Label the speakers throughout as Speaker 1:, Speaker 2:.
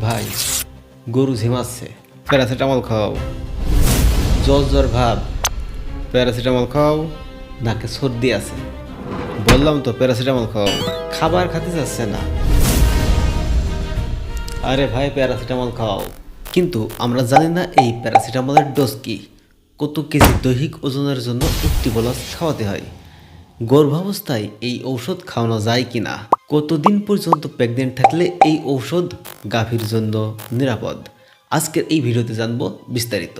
Speaker 1: ভাই গরু ঝিমাচ্ছে। প্যারাসিটামল খাও। জ্বর জ্বর ভাব। প্যারাসিটামল খাও। নাকে সর্দি আছে। বললাম তো প্যারাসিটামল খাও। খাবার খেতে চাচ্ছে না। আরে ভাই প্যারাসিটামল খাও। কিন্তু আমরা জানি না এই প্যারাসিটামলের ডোজ কি। কত কেজি দৈহিক ওজনের জন্য একটি বলস খাওয়াতে হয়। গর্ভাবস্থায় এই ঔষধ খাওয়ানো যায় কি না কতদিন পর্যন্ত প্রেগনেন্ট থাকলে এই ঔষধ গাভীর জন্য নিরাপদ? আজকের এই ভিডিওতে জানব বিস্তারিত।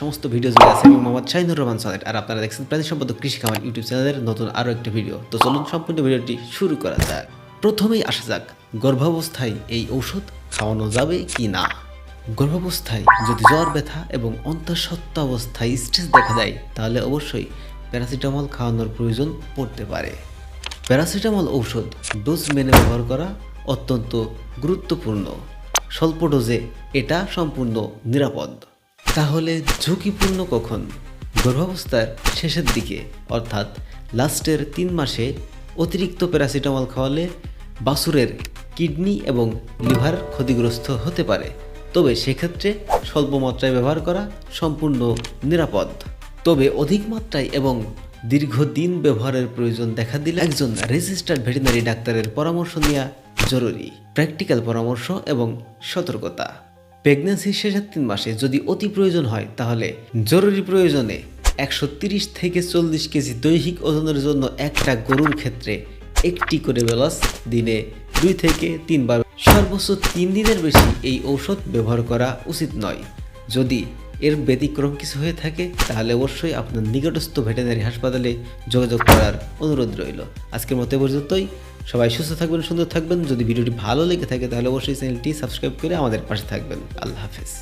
Speaker 1: সমস্ত ভিডিও জুড়ে আছে আমি মোহাম্মদ শাহিনুর রহমান সালেট আর আপনারা দেখছেন প্রাণী সম্পদ কৃষি খামার ইউটিউব চ্যানেলের নতুন আরও একটি ভিডিও তো চলুন সম্পূর্ণ ভিডিওটি শুরু করা যাক। প্রথমেই আসা যাক, গর্ভাবস্থায় এই ঔষধ খাওয়ানো যাবে কি না? গর্ভাবস্থায় যদি জ্বর, ব্যথা এবং অন্তঃসত্ত্বা অবস্থায় স্ট্রেস দেখা দেয়, তাহলে অবশ্যই প্যারাসিটামল খাওয়ানোর প্রয়োজন পড়তে পারে। প্যারাসিটামল ঔষধ ডোজ মেনে ব্যবহার করা অত্যন্ত গুরুত্বপূর্ণ। স্বল্প ডোজে এটা সম্পূর্ণ নিরাপদ। তাহলে ঝুঁকিপূর্ণ কখন? গর্ভাবস্থার শেষের দিকে, অর্থাৎ লাস্টের তিন মাসে অতিরিক্ত প্যারাসিটামল খাওয়ালে বাছুরের কিডনি এবং লিভার ক্ষতিগ্রস্ত হতে পারে। তবে সেক্ষেত্রে স্বল্প মাত্রায় ব্যবহার করা সম্পূর্ণ নিরাপদ। তবে অধিক মাত্রায় এবং দীর্ঘদিন ব্যবহারের প্রয়োজন দেখা দিলে একজন রেজিস্টার্ড ভেটেরিনারি ডাক্তারের পরামর্শ নেওয়া জরুরি। প্র্যাকটিক্যাল পরামর্শ এবং সতর্কতা। প্রেগন্যান্সির শেষের তিন মাসে যদি অতি প্রয়োজন হয়, তাহলে জরুরি প্রয়োজনে একশো তিরিশ থেকে চল্লিশ কেজি দৈহিক ওজনের জন্য একটা গরুর ক্ষেত্রে একটি করে বেলাস দিনে দুই থেকে তিনবার সর্বোচ্চ তিন দিনের বেশি এই ঔষধ ব্যবহার করা উচিত নয়। যদি এর ব্যতিক্রম কিছু হয়ে থাকে, তাহলে অবশ্যই আপনার নিকটস্থ ভেটেনারি হাসপাতালে যোগাযোগ করার অনুরোধ রইল। আজকের মতো পর্যন্তই। সবাই সুস্থ থাকবেন, সুন্দর থাকবেন। যদি ভিডিওটি ভালো লেগে থাকে, তাহলে অবশ্যই চ্যানেলটি সাবস্ক্রাইব করে আমাদের পাশে থাকবেন। আল্লাহ হাফেজ।